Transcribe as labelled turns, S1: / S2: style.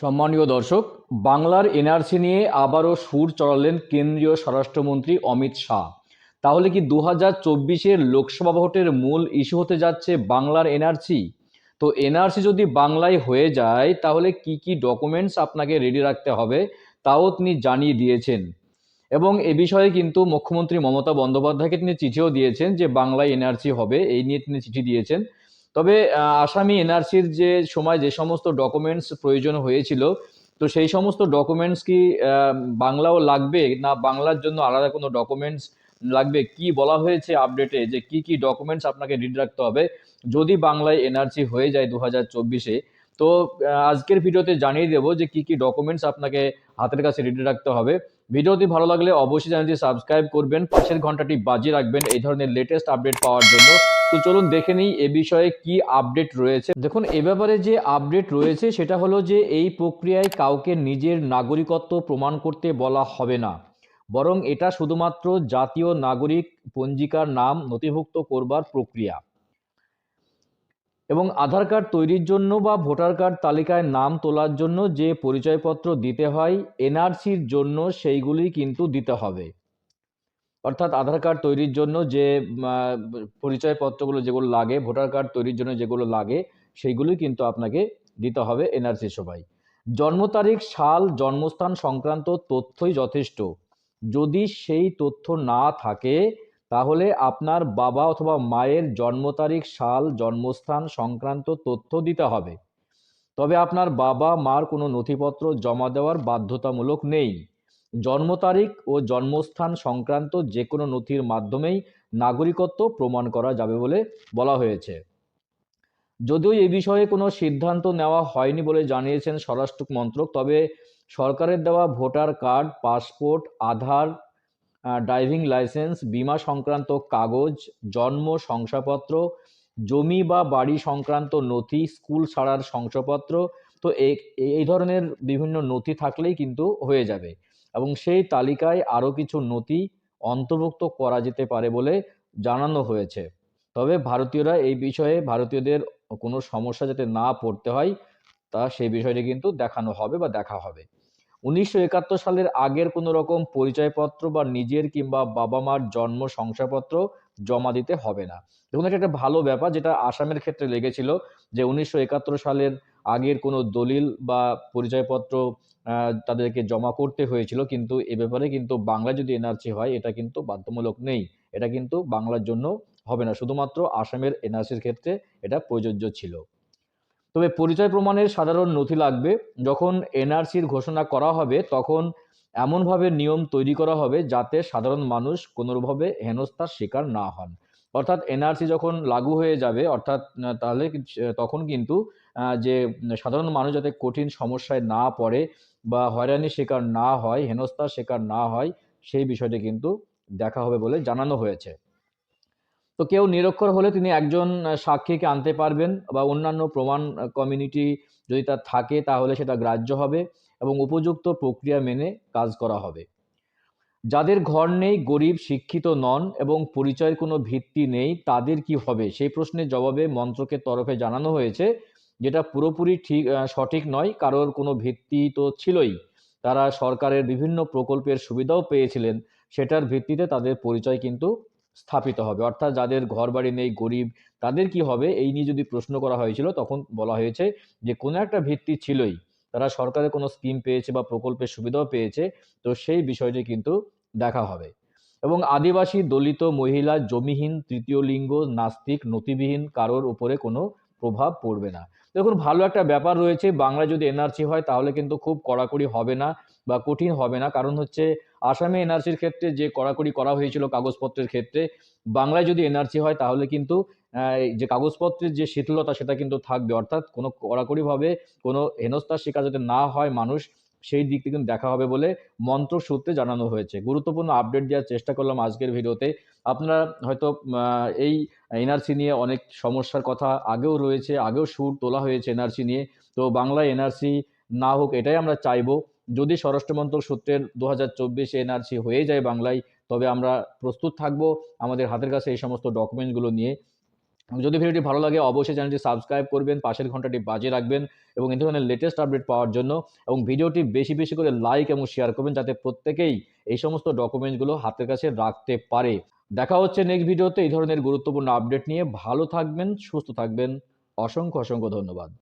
S1: সম্মানীয় দর্শক, বাংলার এনআরসি নিয়ে আবারও সুর চড়ালেন কেন্দ্রীয় স্বরাষ্ট্রমন্ত্রী অমিত শাহ। তাহলে কি দু হাজার চব্বিশের লোকসভা ভোটের মূল ইস্যু হতে যাচ্ছে বাংলার এনআরসি? তো এনআরসি যদি বাংলায় হয়ে যায়, তাহলে কি কি ডকুমেন্টস আপনাকে রেডি রাখতে হবে, তাও তিনি জানিয়ে দিয়েছেন। এবং এ বিষয়ে কিন্তু মুখ্যমন্ত্রী মমতা বন্দ্যোপাধ্যায়কে তিনি চিঠিও দিয়েছেন যে বাংলায় এনআরসি হবে, এই নিয়ে তিনি চিঠি দিয়েছেন। তবে আসামি এনআরসির যে সময় যে সমস্ত ডকুমেন্টস প্রয়োজন হয়েছিল, তো সেই সমস্ত ডকুমেন্টস কি বাংলাও লাগবে না বাংলার জন্য আলাদা কোনো ডকুমেন্টস লাগবে? কি বলা হয়েছে আপডেটে যে কি কি ডকুমেন্টস আপনাকে রিড রাখতে হবে? যদি বাংলায় এনআরসি হয়ে যায় দু হাজার চব্বিশে তো আজকের ভিডিওতে জানিয়ে দেবো যে কি কি ডকুমেন্টস আপনাকে হাতের কাছে রেডি রাখতে হবে। ভিডিওটি ভালো লাগলে অবশ্যই চ্যানেলটি সাবস্ক্রাইব করবেন, পাশের ঘন্টাটি বাজিয়ে রাখবেন এই ধরনের লেটেস্ট আপডেট পাওয়ার জন্য। তো চলুন দেখে নিই এ বিষয়ে কি আপডেট রয়েছে। দেখুন, এ ব্যাপারে যে আপডেট রয়েছে সেটা হলো যে এই প্রক্রিয়ায় কাউকে নিজের নাগরিকত্ব প্রমাণ করতে বলা হবে না। বরং এটা শুধুমাত্র জাতীয় নাগরিক পঞ্জিকার নাম নথিভুক্ত করবার প্রক্রিয়া। এবং আধার কার্ড তৈরির জন্য বা ভোটার কার্ড তালিকায় নাম তোলার জন্য যে পরিচয়পত্র দিতে হয়, এনআরসির জন্য সেইগুলি কিন্তু দিতে হবে। অর্থাৎ আধার কার্ড তৈরির জন্য যে পরিচয়পত্রগুলো যেগুলো লাগে, ভোটার কার্ড তৈরির জন্য যেগুলো লাগে, সেইগুলি কিন্তু আপনাকে দিতে হবে এনআরসি সবাই জন্ম তারিখ, সাল, জন্মস্থান সংক্রান্ত তথ্যই যথেষ্ট। যদি সেই তথ্য না থাকে তাহলে আপনার বাবা অথবা মায়ের জন্ম তারিখ, সাল, জন্মস্থান সংক্রান্ত তথ্য দিতে হবে। তবে আপনার বাবা, মার কোনো নথিপত্র জমা দেওয়ার বাধ্যতামূলক নেই। জন্ম তারিখ ও জন্মস্থান সংক্রান্ত যে কোনো নথির মাধ্যমেই নাগরিকত্ব প্রমাণ করা যাবে বলে বলা হয়েছে। যদিও এই বিষয়ে কোনো সিদ্ধান্ত নেওয়া হয়নি বলে জানিয়েছেন স্বরাষ্ট্র মন্ত্রক তবে সরকারের দেওয়া voter card, passport, Aadhaar driving licence বীমা সংক্রান্ত কাগজ, জন্ম শংসাপত্র, জমি বা বাড়ি সংক্রান্ত নথি, স্কুল ছাড়ার শংসাপত্র। তো এই ধরনের বিভিন্ন নথি থাকলেই কিন্তু হয়ে যাবে। এবং সেই তালিকায় আরও কিছু নথি অন্তর্ভুক্ত করা যেতে পারে বলে জানানো হয়েছে। তবে ভারতীয়রা এই বিষয়ে ভারতীয়দের কোনো সমস্যা যাতে না পড়তে হয়, তা সেই বিষয়টি কিন্তু দেখানো হবে বা দেখা হবে। উনিশশো একাত্তর সালের আগের কোনো রকম পরিচয়পত্র বা নিজের কিংবা বাবা মার জন্ম শংসাপত্র জমা দিতে হবে না। দেখুন, এটা একটা ভালো ব্যাপার যেটা আসামের ক্ষেত্রে লেগেছিল যে উনিশশো একাত্তর সালের আগের কোনো দলিল বা পরিচয়পত্র তাদেরকে জমা করতে হয়েছিল কিন্তু এ ব্যাপারে কিন্তু বাংলা যদি এনআরসি হয়, এটা কিন্তু বাধ্যমূলক নেই। এটা কিন্তু বাংলার জন্য হবে না। শুধুমাত্র আসামের এনআরসির ক্ষেত্রে এটা প্রযোজ্য ছিল। তবে পরিচয় প্রমাণের সাধারণ নথি লাগবে। যখন এনআরসির ঘোষণা করা হবে, তখন এমনভাবে নিয়ম তৈরি করা হবে যাতে সাধারণ মানুষ কোনোভাবে হেনস্থার শিকার না হন। অর্থাৎ এনআরসি যখন লাগু হয়ে যাবে, অর্থাৎ তাহলে তখন কিন্তু যে সাধারণ মানুষ যাতে কঠিন সমস্যায় না পড়ে বা হয়রানির শিকার না হয়, হেনস্থার শিকার না হয়, সেই বিষয়টি কিন্তু দেখা হবে বলে জানানো হয়েছে। তো কেউ নিরক্ষর হলে তিনি একজন সাক্ষীকে আনতে পারবেন বা অন্যান্য প্রমাণ কমিউনিটি যদি তার থাকে তাহলে সেটা গ্রাহ্য হবে এবং উপযুক্ত প্রক্রিয়া মেনে কাজ করা হবে। যাদের ঘর নেই, গরিব, শিক্ষিত নন এবং পরিচয়ের কোনো ভিত্তি নেই, তাদের কি হবে? সেই প্রশ্নের জবাবে মন্ত্রকের তরফে জানানো হয়েছে যেটা পুরোপুরি ঠিক সঠিক নয়, কারোর কোনো ভিত্তি তো ছিলই। তারা সরকারের বিভিন্ন প্রকল্পের সুবিধাও পেয়েছিলেন, সেটার ভিত্তিতে তাদের পরিচয় কিন্তু স্থাপিত হবে। অর্থাৎ যাদের ঘর বাড়ি নেই, গরিব, তাদের কি হবে? এই নিয়ে যদি প্রশ্ন করা হয়েছিল, তখন বলা হয়েছে যে, কোনো একটা ভিত্তি ছিলই। তারা সরকারের কোনো স্কিম পেয়েছে বা প্রকল্পের সুবিধাও পেয়েছে, তো সেই বিষয়টি কিন্তু দেখা হবে। এবং আদিবাসী, দলিত, মহিলা, জমিহীন, তৃতীয় লিঙ্গ, নাস্তিক, নথিবিহীন কারোর উপরে কোনো প্রভাব পড়বে না। দেখুন, ভালো একটা ব্যাপার রয়েছে। বাংলায় যদি এনআরসি হয়, তাহলে কিন্তু খুব কড়াকড়ি হবে না। বা কঠিন হবে না। কারণ হচ্ছে আসামে এনআরসির ক্ষেত্রে যে কড়াকড়ি করা হয়েছিল কাগজপত্রের ক্ষেত্রে, বাংলায় যদি এনআরসি হয় তাহলে কিন্তু যে কাগজপত্রের যে শিথিলতা সেটা কিন্তু থাকবে। অর্থাৎ কোনো কড়াকড়িভাবে কোনো হেনস্থার শিকার যাতে না হয় মানুষ, সেই দিক থেকে কিন্তু দেখা হবে বলে মন্ত্রক সূত্রে জানানো হয়েছে। গুরুত্বপূর্ণ আপডেট দেওয়ার চেষ্টা করলাম আজকের ভিডিওতে। আপনারা হয়তো এই এনআরসি নিয়ে অনেক সমস্যার কথা আগেও রয়েছে, আগেও সুর তোলা হয়েছে এনআরসি নিয়ে। তো বাংলায় এনআরসি না হোক, এটাই আমরা চাইব। যদি স্বরাষ্ট্রমন্ত্রক সূত্রের দু হাজার চব্বিশে এনআরসি হয়ে যায় বাংলায়, তবে আমরা প্রস্তুত থাকব আমাদের হাতের কাছে এই সমস্ত ডকুমেন্টগুলো নিয়ে। যদি ভিডিওটি ভালো লাগে অবশ্যই চ্যানেলটি সাবস্ক্রাইব করবেন, পাশের ঘন্টাটি বাজিয়ে রাখবেন এবং এই ধরনের লেটেস্ট আপডেট পাওয়ার জন্য এবং ভিডিওটি বেশি বেশি করে লাইক এবং শেয়ার করবেন যাতে প্রত্যেকেই এই সমস্ত ডকুমেন্টসগুলো হাতের কাছে রাখতে পারে। দেখা হচ্ছে নেক্সট ভিডিওতে এই ধরনের গুরুত্বপূর্ণ আপডেট নিয়ে। ভালো থাকবেন, সুস্থ থাকবেন। অসংখ্য অসংখ্য ধন্যবাদ।